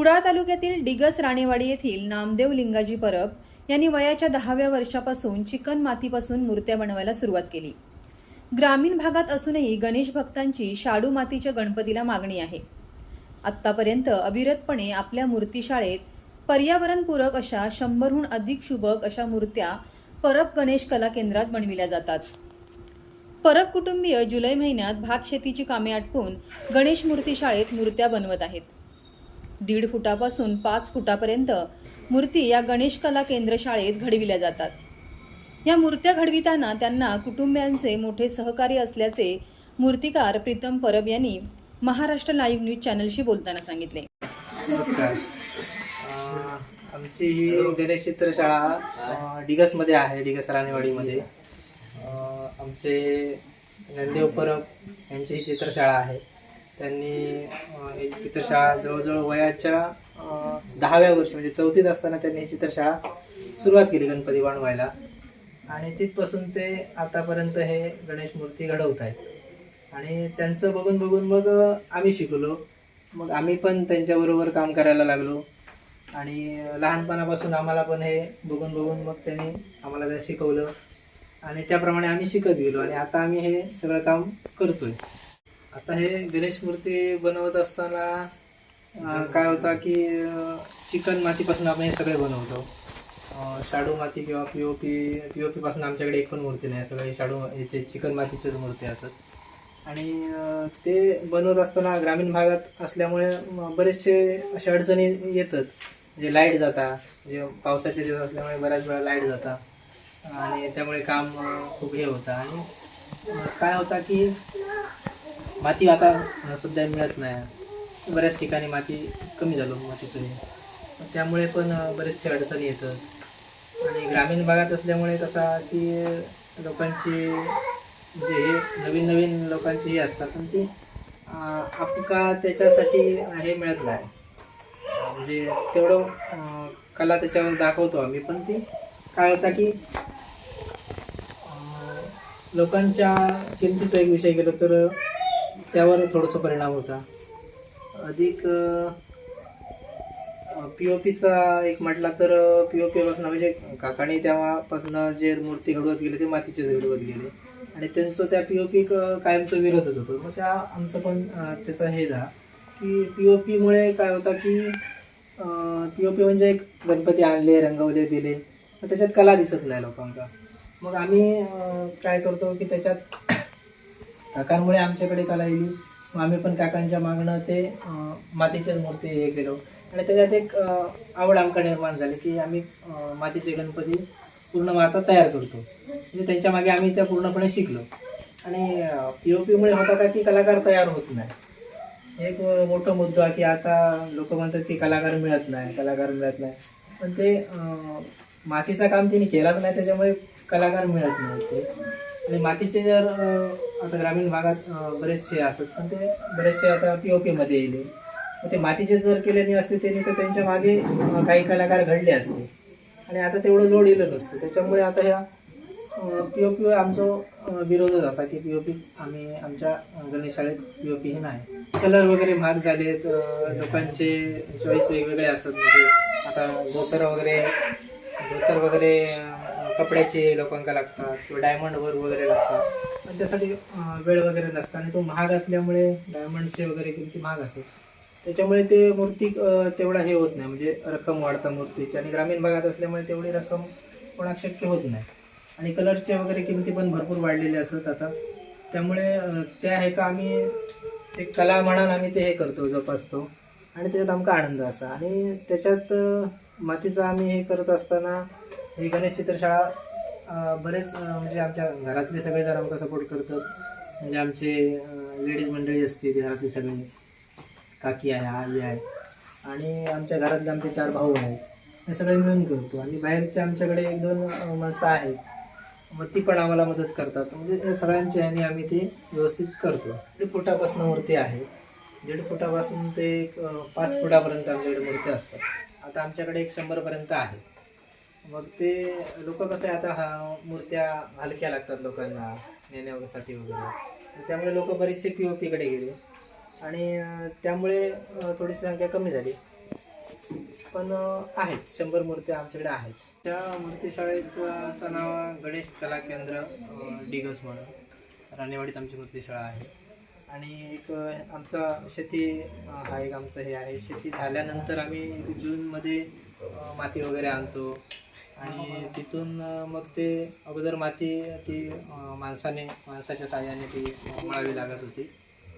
कुडाळ तालुक्यातील डिगस राणेवाडी येथील नामदेव लिंगाजी परब यांनी वयाच्या दहाव्या वर्षापासून चिकन मातीपासून मूर्त्या बनवायला सुरुवात केली. ग्रामीण भागात असूनही गणेश भक्तांची शाडू मातीच्या गणपतीला मागणी आहे. आत्तापर्यंत अविरतपणे आपल्या मूर्तीशाळेत पर्यावरणपूरक अशा शंभरहून अधिक शुभक अशा मूर्त्या परब गणेश कला केंद्रात बनविल्या जातात. परब कुटुंबीय जुलै महिन्यात भात शेतीची कामे आटपून गणेश मूर्ती शाळेत मूर्त्या बनवत आहेत. दीड फुटापासून पाच फुटापर्यंत मूर्ती या गणेश कला केंद्र शाळेत घडविल्या जातात. या मूर्त्या घडविताना त्यांना कुटुंबियांचे मोठे सहकार्य असल्याचे मूर्तिकार प्रीतम परब यांनी महाराष्ट्र लाईव्ह न्यूज चॅनलशी बोलताना सांगितले. नमस्कार. आमची ही गणेश चित्रशाळा डिगसमध्ये आहे डिगस राणेवाडीमध्ये. आमचे नंदेव परब यांची ही चित्रशाळा आहे. त्यांनी ही चित्रशाळा जवळजवळ वयाच्या दहाव्या वर्षी म्हणजे चौथीत असताना त्यांनी ही चित्रशाळा सुरुवात केली गणपती बनवायला आणि तिथपासून ते आतापर्यंत हे गणेश मूर्ती घडवत आहेत. आणि त्यांचं बघून बघून मग आम्ही शिकलो. मग आम्ही पण त्यांच्याबरोबर काम करायला लागलो. आणि लहानपणापासून आम्हाला पण हे बघून बघून मग त्यांनी आम्हाला ते शिकवलं. आणि त्याप्रमाणे आम्ही शिकत गेलो. आणि आता आम्ही हे सगळं काम करतोय. आता हे गणेश मूर्ती बनवत असताना काय होता की चिकन मातीपासून आपण हे सगळे बनवतो. शाडू माती किंवा P O P P O पीपासून आमच्याकडे एक पण मूर्ती नाही. सगळे शाडू याचे चिकन मातीचेच मूर्ती असतात. आणि ते बनवत असताना ग्रामीण भागात असल्यामुळे बरेचसे अशा अडचणी येतात. म्हणजे लाइट जाता म्हणजे पावसाचे दिवस असल्यामुळे बऱ्याच वेळा लाइट जाता. आणि त्यामुळे काम खूप हे होतं. आणि काय होता की माती आता सध्या मिळत नाही. बऱ्याच ठिकाणी माती कमी झालो मातीचं हे त्यामुळे पण बरेचसे अडचणी येतात. आणि ग्रामीण भागात असल्यामुळे कसा की लोकांची म्हणजे हे नवीन नवीन लोकांची हे असतात पण ती आपका त्याच्यासाठी हे मिळत नाही. म्हणजे तेवढं कला त्याच्यावर दाखवतो आम्ही पण ती काय होता की लोकांच्या किमतीचा एक विषय गेलो तर त्यावर थोडासा परिणाम होता. अधिक पी ओ पीचा एक म्हटला तर पी ओ पीपासून म्हणजे काकाने तेव्हापासून जे मूर्ती घडवत गेले ते मातीचे घडवत गेले. आणि त्यांचं त्या पी ओ पी कायमचं विरोधच होतं. मग त्या आमचं पण त्याचा हे झाला की पी ओ पीमुळे काय होतं की पी ओ पी म्हणजे एक गणपती आणले रंगवले दिले. मग त्याच्यात कला दिसत नाही लोकांका मग आम्ही काय करतो की त्याच्यात काकांमुळे आमच्याकडे कला येईल. मग आम्ही पण काकांच्या मागणं ते मातीच्या मातीच्याच मूर्ती हे केलो. आणि त्याच्यात एक आवड आमकडे निर्माण झाली की आम्ही मातीचे गणपती पूर्ण माता तयार करतो. म्हणजे त्यांच्या मागे आम्ही त्या पूर्णपणे शिकलो. आणि पी ओ पीमुळे होता का की कलाकार तयार होत नाही. एक मोठा मुद्दा की आता लोक म्हणतात की कलाकार मिळत नाही कलाकार मिळत नाही. पण ते मातीचं काम त्यांनी केलाच नाही त्याच्यामुळे कलाकार मिळत नाही ते आणि मातीचे जर आता ग्रामीण भागात बरेचसे असतात. पण ते बरेचसे आता पी ओ पीमध्ये येले. ते मातीचे जर केले नाही असते त्यांनी तर त्यांच्या मागे काही कलाकार घडले असते. आणि आता तेवढं लोड येलं नसतं. त्याच्यामुळे आता ह्या पी ओ पी आमचा विरोधच असा की पी ओ पी आम्ही आमच्या गणेश शाळेत पी ओ पी हे नाही. कलर वगैरे महाग झालेत लोकांचे चॉईस वेगवेगळे असतात. म्हणजे आता धोतर वगैरे धोतर वगैरे कपड्याचे लोकांका लागतात किंवा डायमंड वर्क वगैरे लागतात. पण त्यासाठी वेळ वगैरे नसतं. आणि तो महाग असल्यामुळे डायमंडचे वगैरे किमती महाग असते त्याच्यामुळे ते मूर्ती तेवढा हे होत नाही. म्हणजे रक्कम वाढतं मूर्तीची. आणि ग्रामीण भागात असल्यामुळे तेवढी रक्कम कोणाक शक्य होत नाही. आणि कलरच्या वगैरे किमती पण भरपूर वाढलेल्या असतात आता. त्यामुळे त्या हे का आम्ही एक कला म्हणाल आम्ही ते हे करतो जोपासतो. आणि त्याच्यात आमका आनंद असा. आणि त्याच्यात मातीचा मातीचं आम्ही हे करत असताना ही गणेश चित्रशाळा बरेच म्हणजे आमच्या घरातले सगळे जण सपोर्ट करतात. म्हणजे आमचे लेडीज मंडळी असते ती घरातली सगळे. काकी आहे आई आहे. आणि आमच्या घरातले आमचे चार भाऊ आहेत. हे सगळे मिळून करतो. आणि बाहेरचे आमच्याकडे एक दोन माणसं आहेत. मग ती पण आम्हाला मदत करतात. म्हणजे या सगळ्यांच्या ह्याने आम्ही ते व्यवस्थित करतो. दीड फुटापासून मूर्ती आहे. दीड फुटापासून ते एक पाच फुटापर्यंत आमच्याकडे मूर्ती असतात. आता आमच्याकडे एक शंभरपर्यंत आहे. मग ते लोक कसं आहे आता हा मूर्त्या हलक्या लागतात लोकांना नेण्यासाठी वगैरे. त्यामुळे लोक बरेचसे पी ओ पीकडे गेले. आणि त्यामुळे थोडीशी संख्या कमी झाली. पण आहेत. शंभर मूर्त्या आमच्याकडे आहेत. त्या मूर्तीशाळेचं नाव गणेश कला केंद्र डिगस म्हणून. राणेवाडीत आमची मूर्तीशाळा आहे. आणि एक आमचा शेती हा एक आमचं हे आहे. शेती झाल्यानंतर आम्ही जूनमध्ये माती वगैरे आणतो. आणि तिथून मग ते अगोदर माती ती माणसाने माणसाच्या साह्याने ती मळावी लागत होती.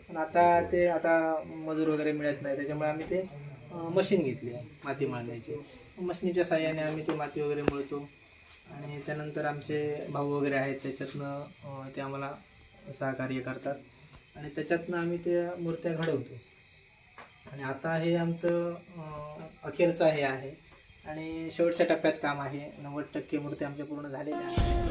पण आता ते आता मजूर वगैरे मिळत नाही. त्याच्यामुळे आम्ही ते मशीन घेतली आहे माती मारण्याची मशीनीच्या साह्याने आम्ही ती माती वगैरे मळतो. आणि त्यानंतर आमचे भाऊ वगैरे आहेत त्याच्यातनं ते आम्हाला सहकार्य करतात. आणि त्याच्यातनं आम्ही त्या मूर्त्या घडवतो. आणि आता हे आमचं अखेरचं हे आहे. आणि शेवटच्या टप्प्यात काम आहे. नव्वद टक्के मूर्ती आमच्या पूर्ण झालेल्या आहेत.